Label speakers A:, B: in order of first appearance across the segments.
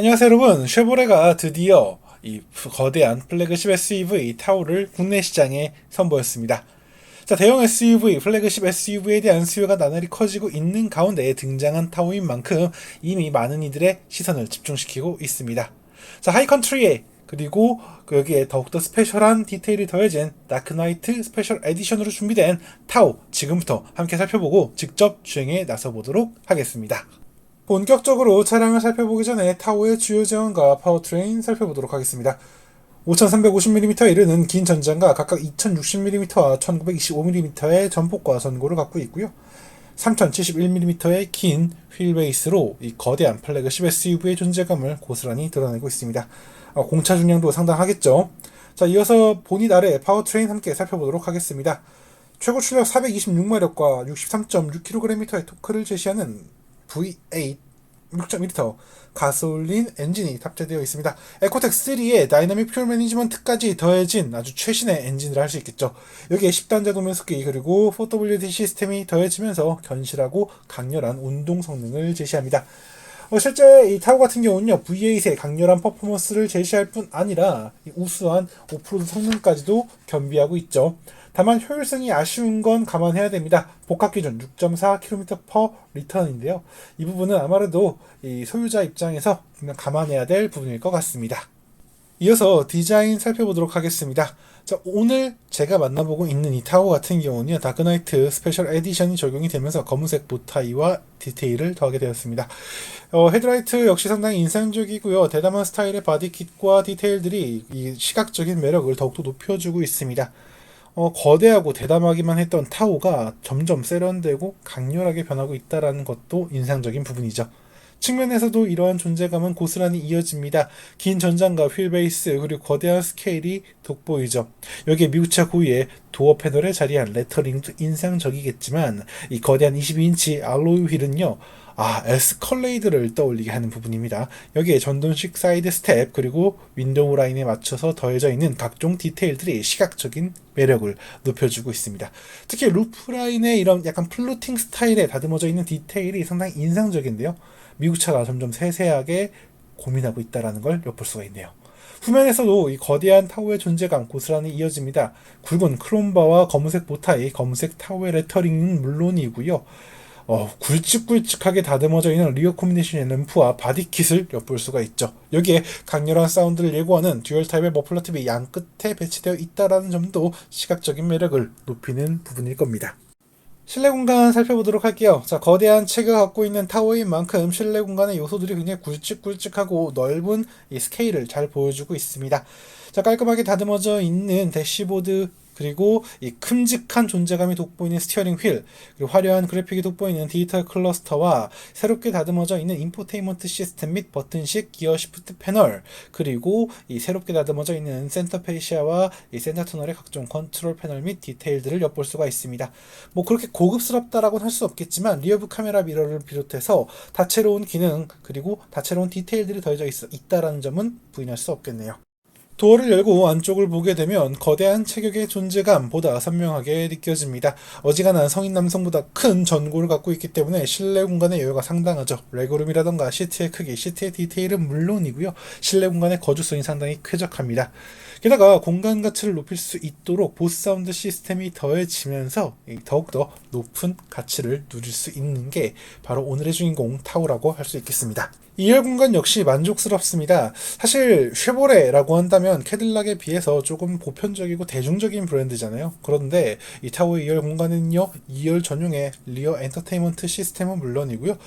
A: 안녕하세요 여러분 쉐보레가 드디어 이 거대한 플래그십 SUV 타오를 국내 시장에 선보였습니다. 자 대형 SUV 플래그십 SUV에 대한 수요가 나날이 커지고 있는 가운데 등장한 타오인 만큼 이미 많은 이들의 시선을 집중시키고 있습니다. 자 하이컨트리에 그리고 그 여기에 더욱더 스페셜한 디테일이 더해진 다크나이트 스페셜 에디션으로 준비된 타오 지금부터 함께 살펴보고 직접 주행에 나서 보도록 하겠습니다. 본격적으로 차량을 살펴보기 전에 타오의 주요 제원과 파워트레인 살펴보도록 하겠습니다. 5350mm에 이르는 긴 전장과 각각 2060mm와 1925mm의 전폭과 전고를 갖고 있고요. 3071mm의 긴 휠베이스로 이 거대한 플래그십 SUV의 존재감을 고스란히 드러내고 있습니다. 어, 공차 중량도 상당하겠죠. 자, 이어서 본닛 아래 파워트레인 함께 살펴보도록 하겠습니다. 최고 출력 426마력과 63.6kgm의 토크를 제시하는 V8 6.1L 가솔린 엔진이 탑재되어 있습니다. 에코텍 3에 다이나믹 퓨얼 매니지먼트까지 더해진 아주 최신의 엔진을 할 수 있겠죠. 여기에 10단자 도면속기 그리고 4WD 시스템이 더해지면서 견실하고 강렬한 운동 성능을 제시합니다. 어, 실제 이 타고 같은 경우는요 V8의 강렬한 퍼포먼스를 제시할 뿐 아니라 이 우수한 오프로드 성능까지도 겸비하고 있죠. 다만 효율성이 아쉬운 건 감안해야 됩니다. 복합 기준 6.4km 리턴인데요. 이 부분은 아무래도 이 소유자 입장에서 그냥 감안해야 될 부분일 것 같습니다. 이어서 디자인 살펴보도록 하겠습니다. 자, 오늘 제가 만나보고 있는 이 타워 같은 경우는 다크나이트 스페셜 에디션이 적용이 되면서 검은색 보타이와 디테일을 더하게 되었습니다. 어, 헤드라이트 역시 상당히 인상적이고요. 대담한 스타일의 바디킷과 디테일들이 이 시각적인 매력을 더욱더 높여주고 있습니다. 어, 거대하고 대담하기만 했던 타오가 점점 세련되고 강렬하게 변하고 있다는 것도 인상적인 부분이죠. 측면에서도 이러한 존재감은 고스란히 이어집니다. 긴 전장과 휠베이스 그리고 거대한 스케일이 돋보이죠. 여기에 미국차 고유의 도어 패널에 자리한 레터링도 인상적이겠지만 이 거대한 22인치 알로이 휠은요. 아, 에스컬레이드를 떠올리게 하는 부분입니다. 여기에 전동식 사이드 스텝 그리고 윈도우 라인에 맞춰서 더해져 있는 각종 디테일들이 시각적인 매력을 높여주고 있습니다. 특히 루프 라인에 이런 약간 플루팅 스타일에 다듬어져 있는 디테일이 상당히 인상적인데요. 미국 차가 점점 세세하게 고민하고 있다는 걸 엿볼 수가 있네요. 후면에서도 이 거대한 타워의 존재감 고스란히 이어집니다. 굵은 크롬바와 검은색 보타이, 검은색 타워의 레터링은 물론이고요. 어, 굵직굵직하게 다듬어져 있는 리어 코미네이션 램프와 바디킷을 엿볼 수가 있죠. 여기에 강렬한 사운드를 예고하는 듀얼 타입의 머플러 팁이 양 끝에 배치되어 있다는 점도 시각적인 매력을 높이는 부분일 겁니다. 실내 공간 살펴보도록 할게요. 자, 거대한 체가 갖고 있는 타워인 만큼 실내 공간의 요소들이 굉장히 굵직굵직하고 넓은 이 스케일을 잘 보여주고 있습니다. 자, 깔끔하게 다듬어져 있는 대시보드 그리고 이 큼직한 존재감이 돋보이는 스티어링 휠, 그리고 화려한 그래픽이 돋보이는 디지털 클러스터와 새롭게 다듬어져 있는 인포테인먼트 시스템 및 버튼식 기어 시프트 패널, 그리고 이 새롭게 다듬어져 있는 센터 페이시아와 이 센터 터널의 각종 컨트롤 패널 및 디테일들을 엿볼 수가 있습니다. 뭐 그렇게 고급스럽다라고는 할 수 없겠지만 리어브 카메라 미러를 비롯해서 다채로운 기능 그리고 다채로운 디테일들이 더해져 있, 있다라는 점은 부인할 수 없겠네요. 도어를 열고 안쪽을 보게 되면 거대한 체격의 존재감보다 선명하게 느껴집니다. 어지간한 성인 남성보다 큰 전고를 갖고 있기 때문에 실내 공간의 여유가 상당하죠. 레고룸이라던가 시트의 크기, 시트의 디테일은 물론이고요. 실내 공간의 거주성이 상당히 쾌적합니다. 게다가 공간 가치를 높일 수 있도록 보스 사운드 시스템이 더해지면서 더욱더 높은 가치를 누릴 수 있는 게 바로 오늘의 주인공 타오라고 할 수 있겠습니다. 2열 공간 역시 만족스럽습니다. 사실 쉐보레라고 한다면 캐딜락에 비해서 조금 보편적이고 대중적인 브랜드잖아요. 그런데 이 타워 2열 공간은요, 2열 전용의 리어 엔터테인먼트 시스템은 물론이고요.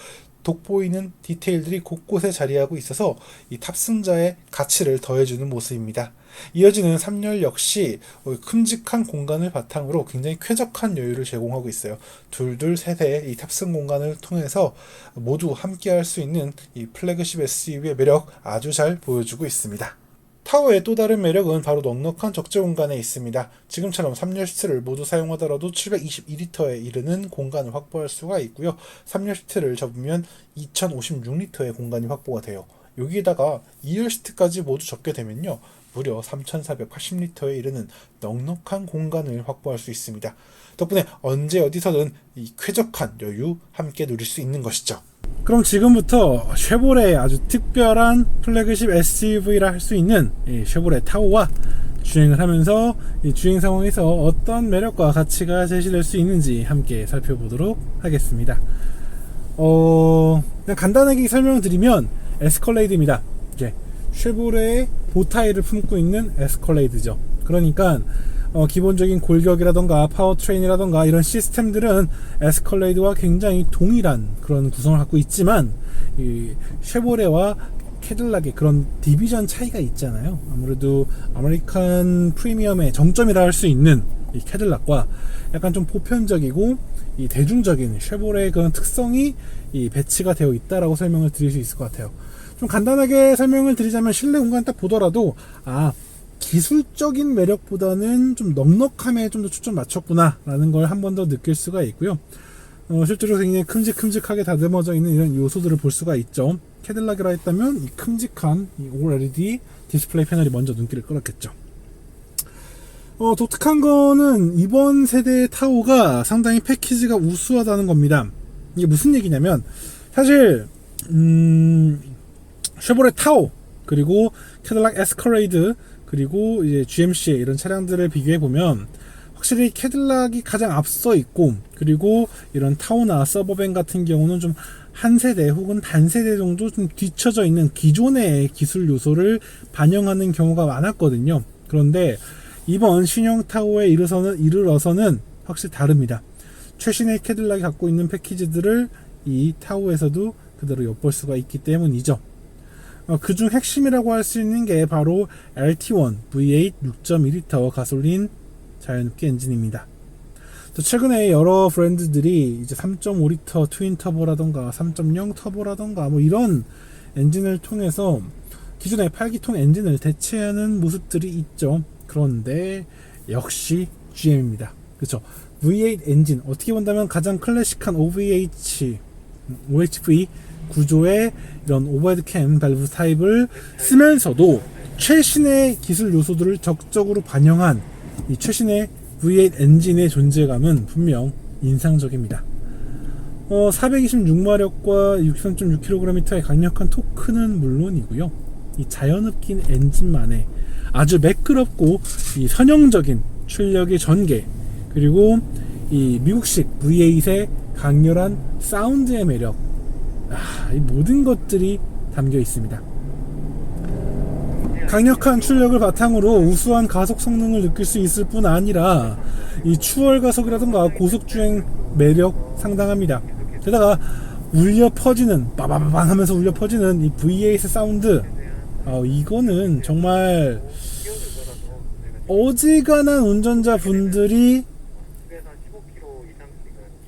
A: 돋보이는 디테일들이 곳곳에 자리하고 있어서 이 탑승자의 가치를 더해주는 모습입니다. 이어지는 3열 역시 큼직한 공간을 바탕으로 굉장히 쾌적한 여유를 제공하고 있어요. 둘둘 세대의 이 탑승 공간을 통해서 모두 함께할 수 있는 이 플래그십 SUV의 매력 아주 잘 보여주고 있습니다. 타워의 또 다른 매력은 바로 넉넉한 적재 공간에 있습니다. 지금처럼 3열 시트를 모두 사용하더라도 722리터에 이르는 공간을 확보할 수가 있고요. 3열 시트를 접으면 2056리터의 공간이 확보가 돼요. 여기에다가 2열 시트까지 모두 접게 되면요. 무려 3,480리터에 이르는 넉넉한 공간을 확보할 수 있습니다. 덕분에 언제 어디서든 이 쾌적한 여유 함께 누릴 수 있는 것이죠. 그럼 지금부터 쉐보레의 아주 특별한 플래그십 SUV라 할 수 있는 이 쉐보레 타오와 주행을 하면서 이 주행 상황에서 어떤 매력과 가치가 제시될 수 있는지 함께 살펴보도록 하겠습니다. 어, 그냥 간단하게 설명을 드리면 에스컬레이드입니다. 이제 쉐보레의 보타이를 품고 있는 에스컬레이드죠. 그러니까 어, 기본적인 골격이라던가 파워트레인이라던가 이런 시스템들은 에스컬레이드와 굉장히 동일한 그런 구성을 갖고 있지만 이 쉐보레와 캐딜락의 그런 디비전 차이가 있잖아요. 아무래도 아메리칸 프리미엄의 정점이라 할 수 있는 이 캐딜락과 약간 좀 보편적이고 이 대중적인 쉐보레의 그런 특성이 이 배치가 되어 있다라고 설명을 드릴 수 있을 것 같아요. 좀 간단하게 설명을 드리자면 실내 공간 딱 보더라도 아 기술적인 매력보다는 좀 넉넉함에 좀 더 초점 맞췄구나라는 걸 한 번 더 느낄 수가 있고요. 어, 실제로 굉장히 큼직큼직하게 다듬어져 있는 이런 요소들을 볼 수가 있죠. 캐딜락이라 했다면 이 큼직한 이 OLED 디스플레이 패널이 먼저 눈길을 끌었겠죠. 어, 독특한 거는 이번 세대의 타오가 상당히 패키지가 우수하다는 겁니다. 이게 무슨 얘기냐면 사실 음, 쉐보레 타오 그리고 캐딜락 에스컬레이드 그리고 이제 GMC 이런 차량들을 비교해 보면 확실히 캐딜락이 가장 앞서 있고 그리고 이런 타오나 서버밴 같은 경우는 좀 한 세대 혹은 단세대 정도 좀 뒤쳐져 있는 기존의 기술 요소를 반영하는 경우가 많았거든요. 그런데 이번 신형 타오에 이르러서는, 이르러서는 확실히 다릅니다. 최신의 캐딜락이 갖고 있는 패키지들을 이 타오에서도 그대로 엿볼 수가 있기 때문이죠. 어, 그중 핵심이라고 할 수 있는 게 바로 LT1 V8 6.2L 가솔린 자연흡기 엔진입니다. 또 최근에 여러 브랜드들이 이제 3.5L 트윈 터보라던가 3.0 터보라던가 뭐 이런 엔진을 통해서 기존의 8기통 엔진을 대체하는 모습들이 있죠. 그런데 역시 GM입니다. 그렇죠. V8 엔진 어떻게 본다면 가장 클래식한 OVH, OHV 구조의 이런 오버헤드 캠 밸브 타입을 쓰면서도 최신의 기술 요소들을 적극적으로 반영한 이 최신의 V8 엔진의 존재감은 분명 인상적입니다. 어, 426마력과 63.6kg의 강력한 토크는 물론이고요. 이 자연흡기 엔진만의 아주 매끄럽고 이 선형적인 출력의 전개 그리고 이 미국식 V8의 강렬한 사운드의 매력 아, 이 모든 것들이 담겨 있습니다. 강력한 출력을 바탕으로 우수한 가속 성능을 느낄 수 있을 뿐 아니라 이 추월 가속이라든가 고속 주행 매력 상당합니다. 게다가 울려 퍼지는 빠바바방 하면서 울려 퍼지는 이 V8 사운드 어, 이거는 정말 어지간한 운전자 분들이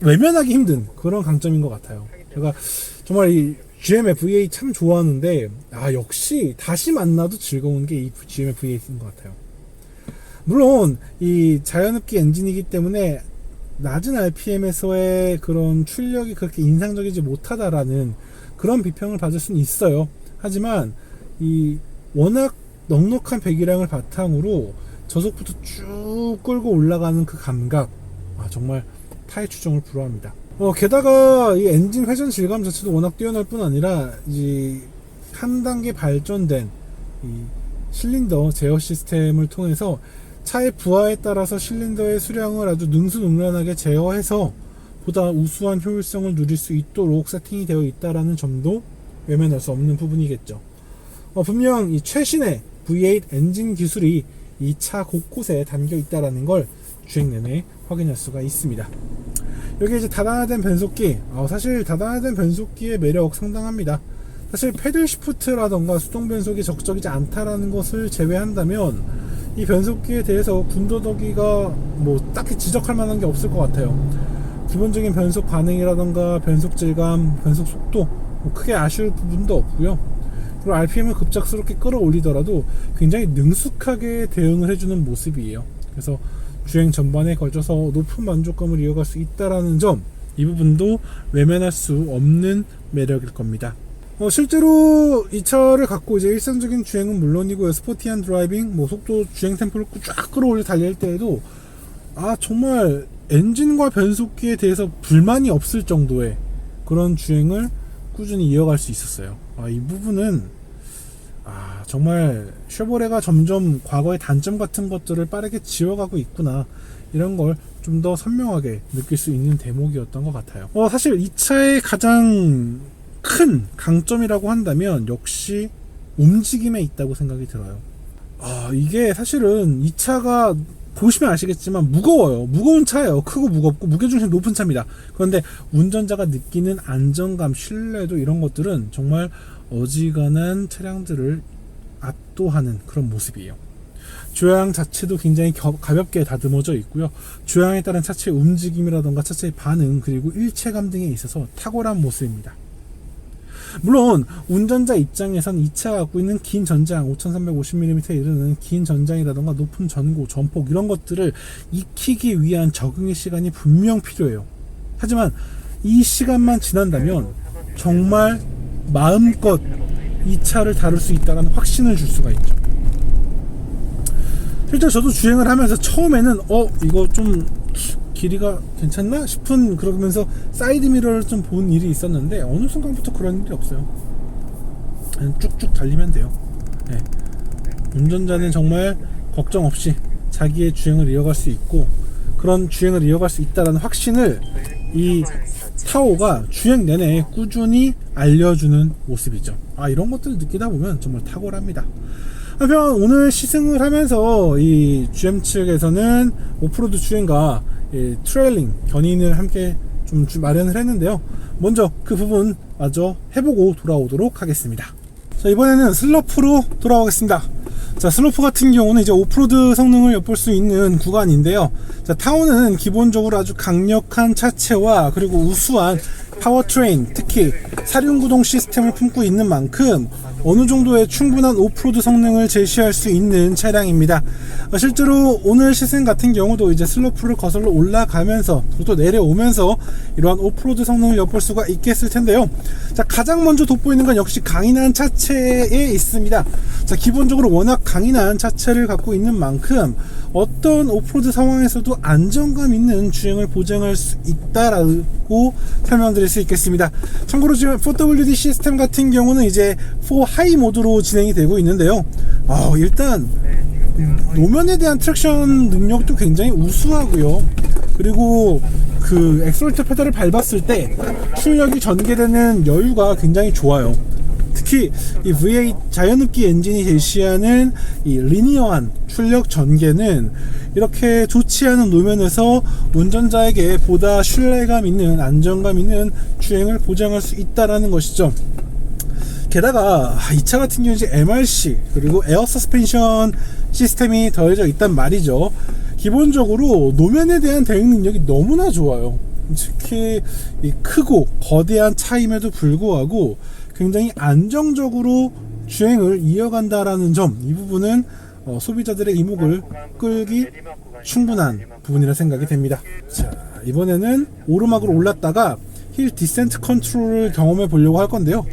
A: 외면하기 힘든 그런 강점인 것 같아요. 제가 정말 이 V8 참 좋아하는데 아 역시 다시 만나도 즐거운 게 이 GM의 V8인 것 같아요. 물론 이 자연흡기 엔진이기 때문에 낮은 RPM에서의 그런 출력이 그렇게 인상적이지 못하다라는 그런 비평을 받을 수는 있어요. 하지만 이 워낙 넉넉한 배기량을 바탕으로 저속부터 쭉 끌고 올라가는 그 감각 아 정말 타의 추종을 불허합니다. 어, 게다가 이 엔진 회전 질감 자체도 워낙 뛰어날 뿐 아니라 이 한 단계 발전된 이 실린더 제어 시스템을 통해서 차의 부하에 따라서 실린더의 수량을 아주 능수능란하게 제어해서 보다 우수한 효율성을 누릴 수 있도록 세팅이 되어 있다라는 점도 외면할 수 없는 부분이겠죠. 어, 분명 이 최신의 V8 엔진 기술이 이 차 곳곳에 담겨 있다라는 걸 주행 내내 확인할 수가 있습니다. 여기 이제 다단화된 변속기 어, 사실 다단화된 변속기의 매력 상당합니다. 사실 패들 시프트라던가 수동 변속이 적극적이지 않다라는 것을 제외한다면 이 변속기에 대해서 군더더기가 뭐 딱히 지적할 만한 게 없을 것 같아요. 기본적인 변속 반응이라던가 변속 질감 변속 속도 뭐 크게 아쉬울 부분도 없고요. 그리고 RPM을 급작스럽게 끌어올리더라도 굉장히 능숙하게 대응을 해주는 모습이에요. 그래서 주행 전반에 걸쳐서 높은 만족감을 이어갈 수 있다라는 점, 이 부분도 외면할 수 없는 매력일 겁니다. 어, 실제로 이 차를 갖고 이제 일상적인 주행은 물론이고요. 스포티한 드라이빙, 뭐 속도 주행 템포를 쫙 끌어올려 달릴 때에도 아 정말 엔진과 변속기에 대해서 불만이 없을 정도의 그런 주행을 꾸준히 이어갈 수 있었어요. 아, 이 부분은 아, 정말 쉐보레가 점점 과거의 단점 같은 것들을 빠르게 지워가고 있구나. 이런 걸 좀 더 선명하게 느낄 수 있는 대목이었던 것 같아요. 어, 사실 이 차의 가장 큰 강점이라고 한다면 역시 움직임에 있다고 생각이 들어요. 아, 이게 사실은 이 차가 보시면 아시겠지만 무거워요. 무거운 차예요. 크고 무겁고 무게중심 높은 차입니다. 그런데 운전자가 느끼는 안정감, 신뢰도 이런 것들은 정말 어지간한 차량들을 압도하는 그런 모습이에요. 조향 자체도 굉장히 겨- 가볍게 다듬어져 있고요. 조향에 따른 차체의 움직임이라던가 차체의 반응 그리고 일체감 등에 있어서 탁월한 모습입니다. 물론 운전자 입장에선 이 차가 갖고 있는 긴 전장 5350mm에 이르는 긴 전장이라던가 높은 전고, 전폭 이런 것들을 익히기 위한 적응의 시간이 분명 필요해요. 하지만 이 시간만 지난다면 정말 마음껏 이 차를 다룰 수 있다는 확신을 줄 수가 있죠. 실제 저도 주행을 하면서 처음에는 어 이거 좀 길이가 괜찮나 싶은 그러면서 사이드 미러를 좀 본 일이 있었는데 어느 순간부터 그런 일이 없어요. 그냥 쭉쭉 달리면 돼요. 네. 운전자는 정말 걱정 없이 자기의 주행을 이어갈 수 있고 그런 주행을 이어갈 수 있다는 확신을 이 타오가 주행 내내 꾸준히 알려주는 모습이죠. 아 이런 것들을 느끼다 보면 정말 탁월합니다. 한편 오늘 시승을 하면서 이 GM 측에서는 오프로드 주행과 이 트레일링 견인을 함께 좀 주- 마련을 했는데요. 먼저 그 부분 마저 해보고 돌아오도록 하겠습니다. 자 이번에는 슬로프로 돌아오겠습니다. 자 슬로프 같은 경우는 이제 오프로드 성능을 엿볼 수 있는 구간인데요. 자 타오는 기본적으로 아주 강력한 차체와 그리고 우수한 파워트레인, 특히 사륜구동 시스템을 품고 있는 만큼 어느 정도의 충분한 오프로드 성능을 제시할 수 있는 차량입니다. 어, 실제로 오늘 시승 같은 경우도 이제 슬로프를 거슬러 올라가면서 또 내려오면서 이러한 오프로드 성능을 엿볼 수가 있겠을 텐데요. 자, 가장 먼저 돋보이는 건 역시 강인한 차체에 있습니다. 자, 기본적으로 워낙 강인한 차체를 갖고 있는 만큼 어떤 오프로드 상황에서도 안정감 있는 주행을 보장할 수 있다라고 설명드릴 수 있겠습니다. 참고로 지금 4WD 시스템 같은 경우는 이제 4 하이 모드로 진행이 되고 있는데요. 아, 일단 노면에 대한 트랙션 능력도 굉장히 우수하고요. 그리고 그 엑셀레이터 페달을 밟았을 때 출력이 전개되는 여유가 굉장히 좋아요. 특히 이 V8 자연흡기 엔진이 제시하는 이 리니어한 출력 전개는 이렇게 좋지 않은 노면에서 운전자에게 보다 신뢰감 있는 안정감 있는 주행을 보장할 수 있다라는 것이죠. 게다가 이 차 같은 경우 이제 MRC 그리고 에어 서스펜션 시스템이 더해져 있단 말이죠. 기본적으로 노면에 대한 대응 능력이 너무나 좋아요. 특히 이 크고 거대한 차임에도 불구하고 굉장히 안정적으로 주행을 이어간다라는 점, 이 부분은 어, 소비자들의 이목을 끌기 충분한 부분이라 생각이 됩니다. 자, 이번에는 오르막으로 올랐다가 힐 디센트 컨트롤을 경험해 보려고 할 건데요.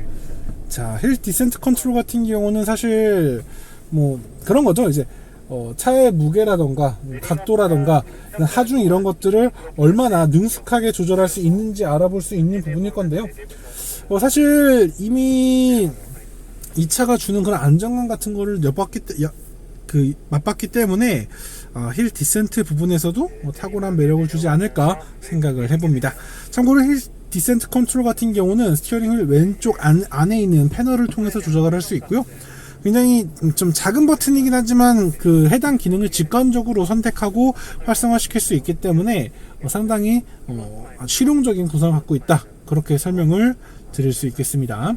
A: 자, 힐 디센트 컨트롤 같은 경우는 사실 뭐 그런 거죠. 이제 어, 차의 무게라던가 각도라던가 하중 이런 것들을 얼마나 능숙하게 조절할 수 있는지 알아볼 수 있는 부분일 건데요. 어, 사실 이미 이 차가 주는 그런 안정감 같은 거를 엿봤기 그 맛봤기 때문에 아, 힐 디센트 부분에서도 뭐 탁월한 매력을 주지 않을까 생각을 해봅니다. 참고로 힐 디센트 컨트롤 같은 경우는 스티어링 휠 왼쪽 안, 안에 있는 패널을 통해서 조작을 할 수 있고요. 굉장히 좀 작은 버튼이긴 하지만 그 해당 기능을 직관적으로 선택하고 활성화시킬 수 있기 때문에 어, 상당히 어, 실용적인 구성을 갖고 있다. 그렇게 설명을 드릴 수 있겠습니다.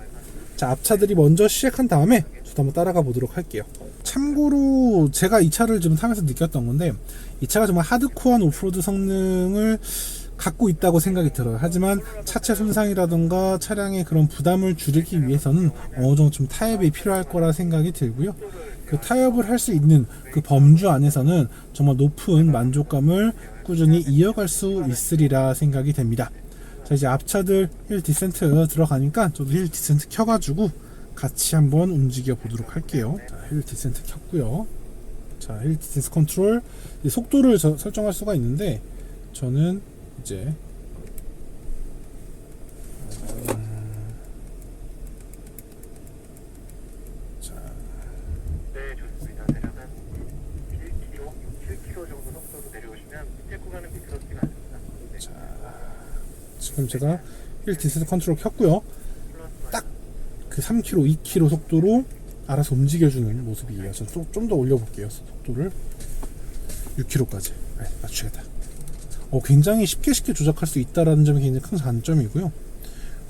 A: 자, 앞차들이 먼저 시작한 다음에 저도 한번 따라가 보도록 할게요. 참고로 제가 이 차를 좀 타면서 느꼈던 건데 이 차가 정말 하드코어한 오프로드 성능을 갖고 있다고 생각이 들어요. 하지만 차체 손상이라던가 차량의 그런 부담을 줄이기 위해서는 어느 정도 좀 타협이 필요할 거라 생각이 들고요. 그 타협을 할 수 있는 그 범주 안에서는 정말 높은 만족감을 꾸준히 이어갈 수 있으리라 생각이 됩니다. 자 이제 앞차들 힐 디센트 들어가니까 저도 힐 디센트 켜가지고 같이 한번 움직여 보도록 할게요 자힐 디센트 켰고요 자힐 디센트 컨트롤 속도를 저, 설정할 수가 있는데 저는 이제 음, 정도 속도로 내려오시면 밑에 구간은 미끄럽지가 않습니다. 네. 자. 금 제가 힐 디스트 컨트롤 켰고요. 딱 그 3km, 2km 속도로 알아서 움직여주는 모습이에요. 좀 더 올려볼게요. 속도를 6km까지 네, 맞추겠다. 어, 굉장히 쉽게 쉽게 조작할 수 있다라는 점이 굉장히 큰 장점이고요.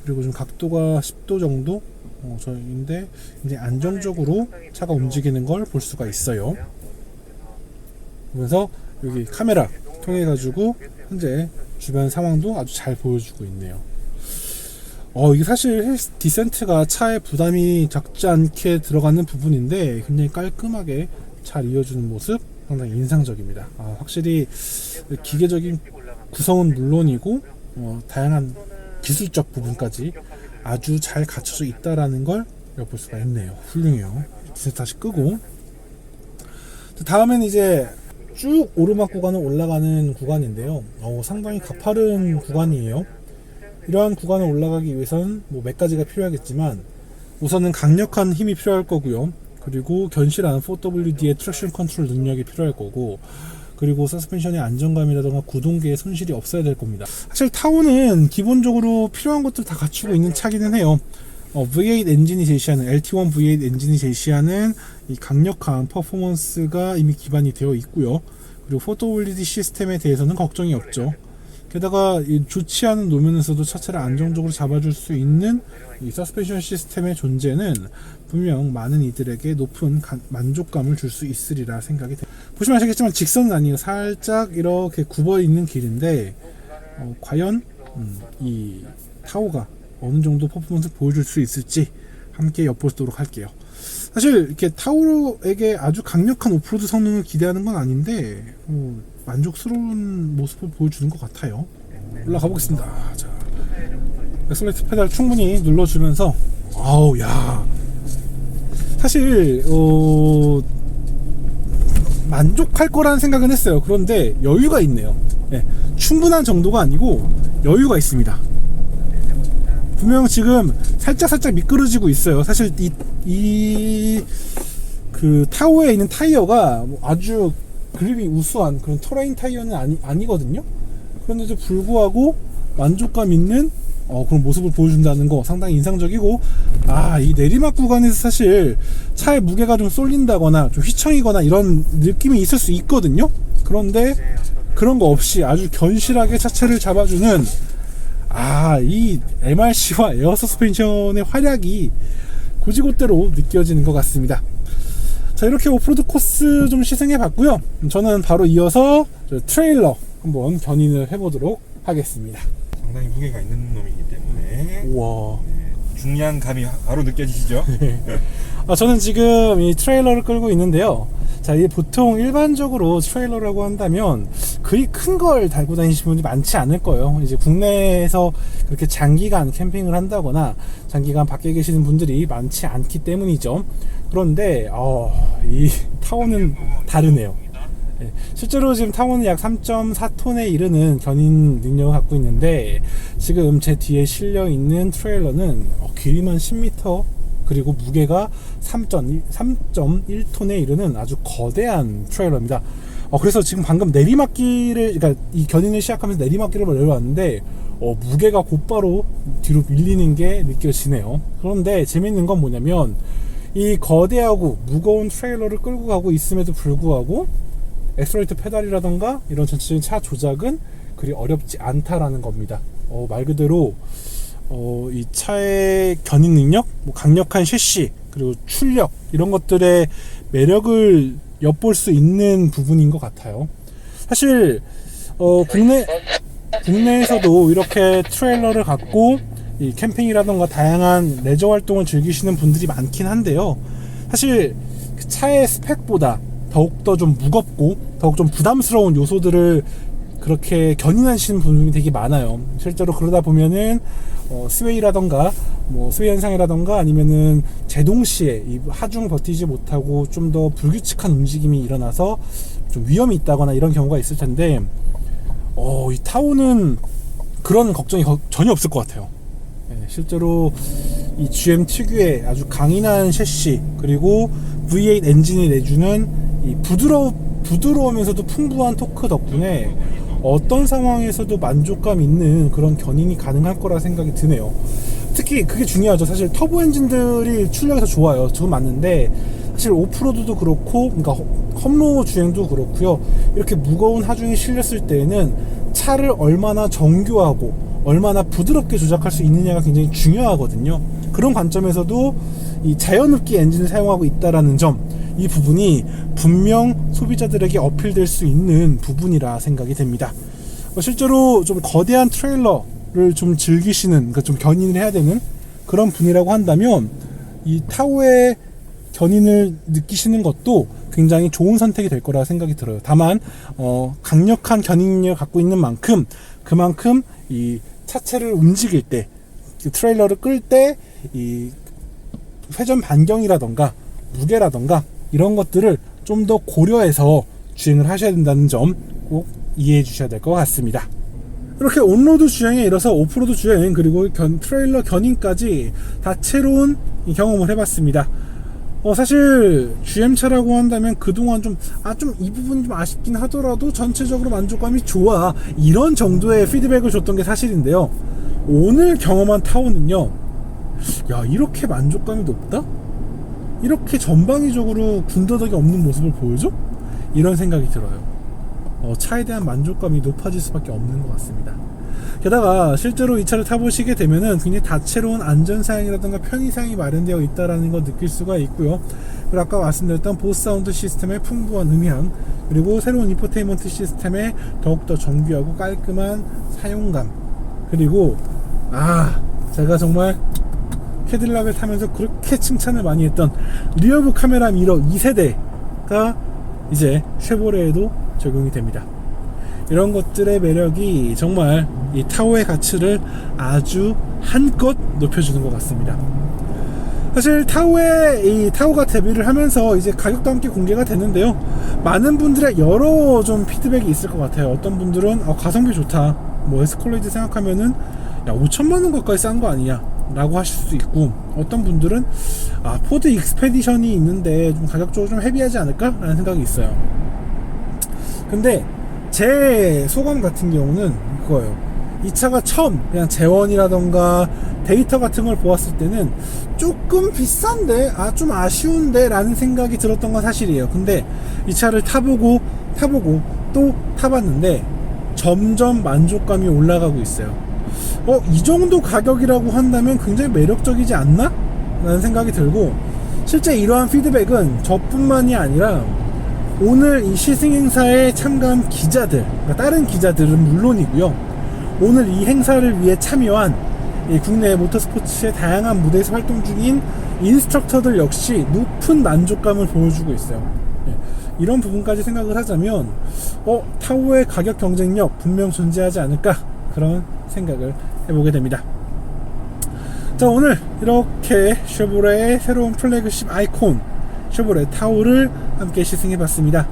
A: 그리고 좀 각도가 10도 정도 어, 저인데 이제 안정적으로 차가 움직이는 걸 볼 수가 있어요. 그러면서 여기 카메라 통해 가지고 현재 주변 상황도 아주 잘 보여주고 있네요. 어 이게 사실 힐 디센트가 차에 부담이 적지 않게 들어가는 부분인데 굉장히 깔끔하게 잘 이어주는 모습 상당히 인상적입니다. 아, 확실히 기계적인 구성은 물론이고 어, 다양한 기술적 부분까지 아주 잘 갖춰져 있다라는 걸 엿볼 수가 있네요. 훌륭해요. 디센트 다시 끄고 다음엔 이제 쭉 오르막 구간을 올라가는 구간인데요. 어, 상당히 가파른 구간이에요. 이러한 구간을 올라가기 위해선 뭐 몇 가지가 필요하겠지만 우선은 강력한 힘이 필요할 거고요. 그리고 견실한 4WD의 트랙션 컨트롤 능력이 필요할 거고 그리고 서스펜션의 안정감이라든가 구동계의 손실이 없어야 될 겁니다. 사실 타오는 기본적으로 필요한 것들 다 갖추고 있는 차기는 해요. 어, V8 엔진이 제시하는 LT1 V8 엔진이 제시하는 이 강력한 퍼포먼스가 이미 기반이 되어 있고요. 그리고 포토블리디 시스템에 대해서는 걱정이 없죠. 게다가 이 좋지 않은 노면에서도 차체를 안정적으로 잡아줄 수 있는 이 서스펜션 시스템의 존재는 분명 많은 이들에게 높은 가- 만족감을 줄 수 있으리라 생각이 됩니다. 보시면 아시겠지만 직선은 아니에요. 살짝 이렇게 굽어 있는 길인데 어, 과연 음, 이 타오가 어느 정도 퍼포먼스를 보여줄 수 있을지 함께 엿보도록 할게요. 사실 이렇게 타오에게 아주 강력한 오프로드 성능을 기대하는 건 아닌데 어, 만족스러운 모습을 보여주는 것 같아요. 올라가 보겠습니다. 자, 엑셀레이트 페달 충분히 눌러주면서 아우 야 사실 어, 만족할 거라는 생각은 했어요. 그런데 여유가 있네요. 예, 충분한 정도가 아니고 여유가 있습니다. 분명 지금 살짝 살짝 미끄러지고 있어요. 사실 이, 이, 그 타워에 있는 타이어가 뭐 아주 그립이 우수한 그런 터레인 타이어는 아니, 아니거든요. 그런데도 불구하고 만족감 있는 어, 그런 모습을 보여준다는 거 상당히 인상적이고, 아, 이 내리막 구간에서 사실 차의 무게가 좀 쏠린다거나 좀 휘청이거나 이런 느낌이 있을 수 있거든요. 그런데 그런 거 없이 아주 견실하게 차체를 잡아주는 아, 이 MRC와 에어 서스펜션의 활약이 고지곳대로 느껴지는 것 같습니다. 자, 이렇게 오프로드 코스 좀 시승해 봤고요. 저는 바로 이어서 저 트레일러 한번 견인을 해보도록 하겠습니다.
B: 상당히 무게가 있는 놈이기 때문에
A: 우와.
B: 중량 감이 바로 느껴지시죠?
A: 아, 저는 지금 이 트레일러를 끌고 있는데요. 자, 이 보통 일반적으로 트레일러라고 한다면 그리 큰 걸 달고 다니시는 분이 많지 않을 거예요. 이제 국내에서 그렇게 장기간 캠핑을 한다거나 장기간 밖에 계시는 분들이 많지 않기 때문이죠. 그런데 어, 이 타워는 다르네요. 예, 실제로 지금 타워는 약 3.4톤에 이르는 견인 능력을 갖고 있는데 지금 제 뒤에 실려 있는 트레일러는 어, 길이만 10m 그리고 무게가 3.1톤에 이르는 아주 거대한 트레일러입니다. 어, 그래서 지금 방금 내리막길을 그러니까 이 견인을 시작하면서 내리막길을 내려왔는데 어, 무게가 곧바로 뒤로 밀리는 게 느껴지네요. 그런데 재밌는 건 뭐냐면 이 거대하고 무거운 트레일러를 끌고 가고 있음에도 불구하고 엑셀레이터 페달이라던가 이런 전체적인 차 조작은 그리 어렵지 않다라는 겁니다. 어, 말 그대로 어, 이 차의 견인 능력, 뭐 강력한 셰시, 그리고 출력 이런 것들의 매력을 엿볼 수 있는 부분인 것 같아요. 사실 어, 국내 국내에서도 이렇게 트레일러를 갖고 이 캠핑이라던가 다양한 레저 활동을 즐기시는 분들이 많긴 한데요. 사실 그 차의 스펙보다 더욱더 좀 무겁고 더욱 좀 부담스러운 요소들을 그렇게 견인하시는 분들이 되게 많아요. 실제로 그러다 보면은 어, 스웨이라던가 뭐 스웨이 현상이라던가 아니면은 제동 시에 이 하중 버티지 못하고 좀 더 불규칙한 움직임이 일어나서 좀 위험이 있다거나 이런 경우가 있을 텐데 어, 이 타오는 그런 걱정이 거- 전혀 없을 것 같아요. 네, 실제로 이 GM 특유의 아주 강인한 셰시 그리고 V8 엔진이 내주는 이 부드러 부드러우면서도 풍부한 토크 덕분에 어떤 상황에서도 만족감 있는 그런 견인이 가능할 거라 생각이 드네요. 특히 그게 중요하죠. 사실 터보 엔진들이 출력해서 좋아요. 저건 맞는데 사실 오프로드도 그렇고, 그러니까 허- 험로 주행도 그렇고요. 이렇게 무거운 하중이 실렸을 때에는 차를 얼마나 정교하고 얼마나 부드럽게 조작할 수 있느냐가 굉장히 중요하거든요. 그런 관점에서도 이 자연흡기 엔진을 사용하고 있다라는 점, 이 부분이 분명 소비자들에게 어필될 수 있는 부분이라 생각이 됩니다. 어, 실제로 좀 거대한 트레일러를 좀 즐기시는, 그러니까 좀 견인을 해야 되는 그런 분이라고 한다면 이 타오의 견인을 느끼시는 것도 굉장히 좋은 선택이 될 거라 생각이 들어요. 다만 어, 강력한 견인력을 갖고 있는 만큼 그만큼 이 차체를 움직일 때, 그 트레일러를 끌 때 이 회전 반경이라던가 무게라던가 이런 것들을 좀 더 고려해서 주행을 하셔야 된다는 점 꼭 이해해 주셔야 될 것 같습니다. 이렇게 온로드 주행에 이어서 오프로드 주행 그리고 견, 트레일러 견인까지 다채로운 이 경험을 해봤습니다. 어, 사실 GM차라고 한다면 그동안 좀 아 좀 이 부분 좀 아쉽긴 하더라도 전체적으로 만족감이 좋아 이런 정도의 피드백을 줬던 게 사실인데요. 오늘 경험한 타오는요. 야 이렇게 만족감이 높다? 이렇게 전방위적으로 군더더기 없는 모습을 보여줘? 이런 생각이 들어요. 어, 차에 대한 만족감이 높아질 수밖에 없는 것 같습니다. 게다가 실제로 이 차를 타보시게 되면은 굉장히 다채로운 안전사양이라든가 편의사양이 마련되어 있다라는 걸 느낄 수가 있고요. 그리고 아까 말씀드렸던 보스 사운드 시스템의 풍부한 음향 그리고 새로운 인포테인먼트 시스템의 더욱더 정교하고 깔끔한 사용감 그리고 아 제가 정말 캐딜락을 타면서 그렇게 칭찬을 많이 했던 리어브 카메라 미러 2세대가 이제 쉐보레에도 적용이 됩니다. 이런 것들의 매력이 정말 이 타오의 가치를 아주 한껏 높여주는 것 같습니다. 사실 타오의 이 타오가 데뷔를 하면서 이제 가격도 함께 공개가 됐는데요. 많은 분들의 여러 좀 피드백이 있을 것 같아요. 어떤 분들은 어, 가성비 좋다. 뭐 에스컬레이드 생각하면은 야 5천만 원 가까이 싼 거 아니야? 라고 하실 수도 있고 어떤 분들은 아 포드 익스페디션이 있는데 좀 가격적으로 좀 헤비하지 않을까? 라는 생각이 있어요. 근데 제 소감 같은 경우는 그거예요. 이 차가 처음 그냥 재원이라던가 데이터 같은 걸 보았을 때는 조금 비싼데 아 좀 아쉬운데 라는 생각이 들었던 건 사실이에요. 근데 이 차를 타보고 타보고 또 타봤는데 점점 만족감이 올라가고 있어요. 어, 이 정도 가격이라고 한다면 굉장히 매력적이지 않나? 라는 생각이 들고 실제 이러한 피드백은 저뿐만이 아니라 오늘 이 시승 행사에 참가한 기자들, 그러니까 다른 기자들은 물론이고요. 오늘 이 행사를 위해 참여한 이 국내 모터스포츠의 다양한 무대에서 활동 중인 인스트럭터들 역시 높은 만족감을 보여주고 있어요. 예, 이런 부분까지 생각을 하자면, 어, 타오의 가격 경쟁력 분명 존재하지 않을까? 그런 생각을 해보게 됩니다. 자, 오늘 이렇게 쉐보레의 새로운 플래그십 아이콘, 쉐보레 타오를 함께 시승해봤습니다.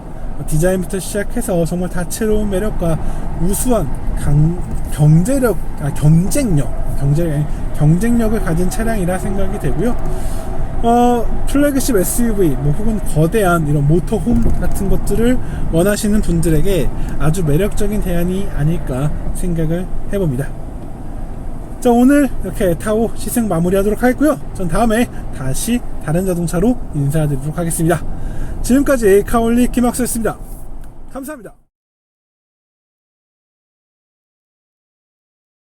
A: 디자인부터 시작해서 정말 다채로운 매력과 우수한 강, 경제력, 아, 경쟁력, 경제, 경쟁력을 가진 차량이라 생각이 되고요. 어, 플래그십 SUV, 뭐 혹은 거대한 이런 모터홈 같은 것들을 원하시는 분들에게 아주 매력적인 대안이 아닐까 생각을 해봅니다. 자 오늘 이렇게 타오 시승 마무리하도록 하겠고요. 전 다음에 다시 다른 자동차로 인사드리도록 하겠습니다. 지금까지 카올리 김학수였습니다. 감사합니다.